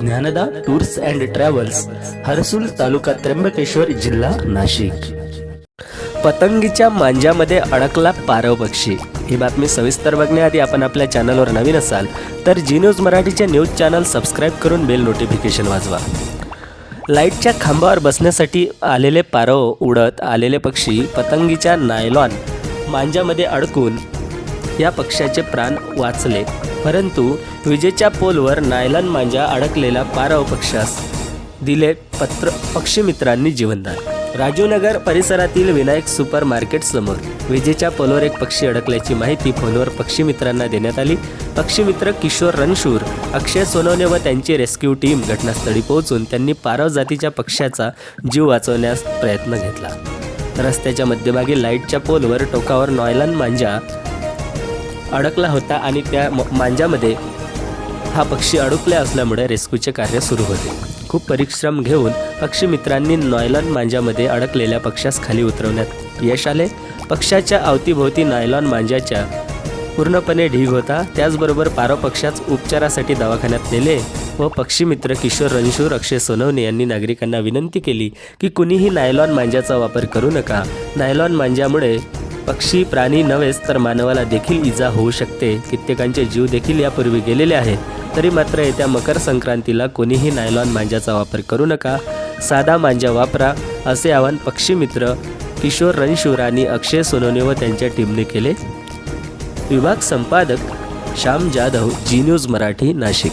Dnyanada tours and travels Harsul taluka Trimbakeshwar जिल्हा नाशिक. पतंगीच्या मांजामध्ये अडकला पारव पक्षी. ही बातमी सविस्तर बघण्याआधी आपण आपल्या चॅनलवर नवीन असाल तर जी न्यूज मराठीचे न्यूज चॅनल सबस्क्राईब करून बेल नोटिफिकेशन वाजवा. लाईटच्या खांबावर बसण्यासाठी आलेले पारव उडत आलेले पक्षी पतंगीच्या नायलॉन मांजामध्ये अडकून या पक्षाचे प्राण वाचले. परंतु विजेच्या पोलवर नायलॉन मांजा अडकलेला पारव पक्षास दिले पत्र पक्षीमित्रांनी जीवनदान. राजीवनगर परिसरातील विनायक सुपर मार्केट समोर विजेच्या पोलवर एक पक्षी अडकल्याची माहिती फोनवर पक्षीमित्रांना देण्यात आली. पक्षीमित्र किशोर रणशूर अक्षय सोनवणे व त्यांची रेस्क्यू टीम घटनास्थळी पोहोचून त्यांनी पारव जातीच्या पक्ष्याचा जीव वाचवण्यास प्रयत्न घेतला. रस्त्याच्या मध्यभागी लाईटच्या पोलवर टोकावर नॉयलान मांजा अडकला होता आणि त्या म- मांजामध्ये हा पक्षी अडकला असल्यामुळे रेस्क्यूचे कार्य सुरू होते. खूप परिश्रम घेऊन पक्षी मित्रांनी नॉयलॉन मांजामध्ये अडकलेल्या पक्षास खाली उतरवण्यात यश आले. पक्षाच्या अवतीभोवती नायलॉन मांजाच्या पूर्णपणे ढीग होता. त्याचबरोबर पारो पक्षाच उपचारासाठी दवाखान्यात नेले व पक्षी मित्र किशोर रणशूर अक्षय सोनवणे यांनी नागरिकांना विनंती केली की कुणीही नायलॉन मांजाचा वापर करू नका. नायलॉन मांजामुळे पक्षी प्राणी नव्हेच तर मानवाला देखील इजा होऊ शकते. कित्येकांचे जीव देखील यापूर्वी गेलेले आहेत. तरी मात्र येत्या मकर संक्रांतीला कोणीही नायलॉन मांजाचा वापर करू नका. साधा मांजा वापरा असे आवाहन पक्षी मित्र किशोर रणशूर आणि अक्षय सोनवणे व त्यांच्या टीमने केले. विभाग संपादक श्याम जाधव जी न्यूज मराठी नाशिक.